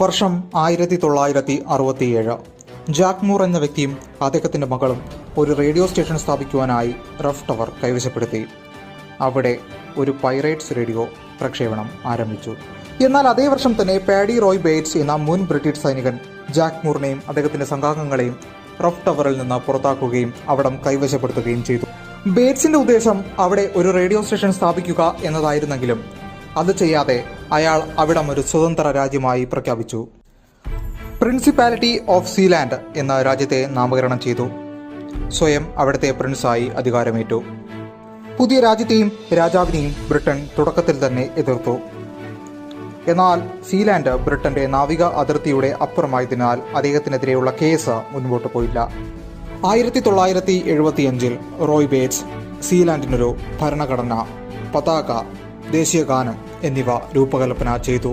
വർഷം ആയിരത്തി തൊള്ളായിരത്തി അറുപത്തിയേഴ് ജാക്ക് മൂർ എന്ന വ്യക്തിയും അദ്ദേഹത്തിന്റെ മകളും ഒരു റേഡിയോ സ്റ്റേഷൻ സ്ഥാപിക്കുവാനായി റഫ് ടവർ കൈവശപ്പെടുത്തി. അവിടെ ഒരു പൈറേറ്റ്സ് റേഡിയോ പ്രക്ഷേപണം ആരംഭിച്ചു. എന്നാൽ അതേ വർഷം തന്നെ പാഡി റോയ് ബേറ്റ്സ് എന്ന മുൻ ബ്രിട്ടീഷ് സൈനികൻ ജാക്ക് മൂറിനെയും അദ്ദേഹത്തിന്റെ സംഘാംഗങ്ങളെയും റഫ് ടവറിൽ നിന്ന് പുറത്താക്കുകയും അവിടം കൈവശപ്പെടുത്തുകയും ചെയ്തു. ബേറ്റ്സിന്റെ ഉദ്ദേശം അവിടെ ഒരു റേഡിയോ സ്റ്റേഷൻ സ്ഥാപിക്കുക എന്നതായിരുന്നെങ്കിലും അത് ചെയ്യാതെ അയാൾ അവിടം ഒരു സ്വതന്ത്ര രാജ്യമായി പ്രഖ്യാപിച്ചു. പ്രിൻസിപ്പാലിറ്റി ഓഫ് സീലാൻഡ് എന്ന രാജ്യത്തെ നാമകരണം ചെയ്തു. സ്വയം അവിടുത്തെ പ്രിൻസായി അധികാരമേറ്റു. പുതിയ രാജ്യത്തെയും രാജാവിനെയും ബ്രിട്ടൻ തുടക്കത്തിൽ തന്നെ എതിർത്തു. എന്നാൽ സീലാൻഡ് ബ്രിട്ടന്റെ നാവിക അതിർത്തിയുടെ അപ്പുറമായതിനാൽ അദ്ദേഹത്തിനെതിരെയുള്ള കേസ് മുൻപോട്ട് പോയില്ല. ആയിരത്തി തൊള്ളായിരത്തി എഴുപത്തിയഞ്ചിൽ റോയ് ബേറ്റ്സ് സീലാൻഡിനൊരു ഭരണഘടന പതാക ദേശീയ ഗാനം എന്നിവ രൂപകൽപ്പന ചെയ്തു.